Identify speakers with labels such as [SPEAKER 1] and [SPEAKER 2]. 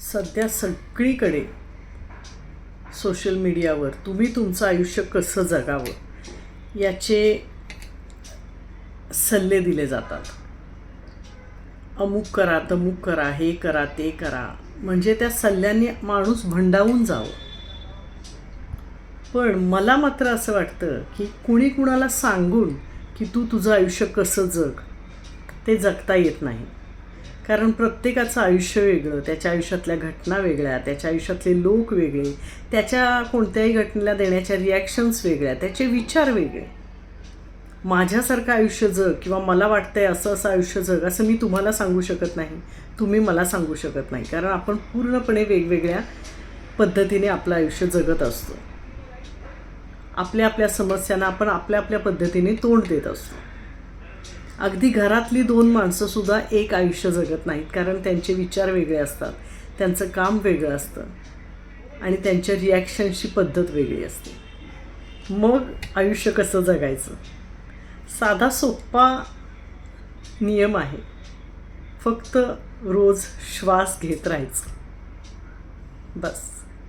[SPEAKER 1] सध्या सगळीकडे सोशल मीडियावर तुम्ही तुमचं आयुष्य कसं जगावं याचे सल्ले दिले जातात. अमुक करा तमुक करा हे करा ते करा. म्हणजे त्या सल्ल्यांनी माणूस भंडावून जावं. पण मला मात्र असं वाटतं की कुणी कुणाला सांगून की तू तुझं आयुष्य कसं जग ते जगता येत नाही. कारण प्रत्येकाचं आयुष्य वेगळं त्याच्या आयुष्यातल्या घटना वेगळ्या त्याच्या आयुष्यातले लोक वेगळे त्याच्या कोणत्याही घटनेला देण्याच्या रिॲक्शन्स वेगळ्या त्याचे विचार वेगळे. माझ्यासारखं आयुष्य जग किंवा मला वाटतंय असं असं आयुष्य जग असं मी तुम्हाला सांगू शकत नाही. तुम्ही मला सांगू शकत नाही. कारण आपण पूर्णपणे वेगवेगळ्या पद्धतीने आपलं आयुष्य जगत असतो. आपल्या आपल्या समस्यांना आपण आपल्या आपल्या पद्धतीने तोंड देत असतो. अगदी घरातली दोन माणसंसुद्धा एक आयुष्य जगत नाहीत कारण त्यांचे विचार वेगळे असतात त्यांचं काम वेगळं असतं आणि त्यांच्या रिॲक्शनची पद्धत वेगळी असते. मग आयुष्य कसं जगायचं? साधा सोप्पा नियम आहे फक्त रोज श्वास घेत राहायचं. बस.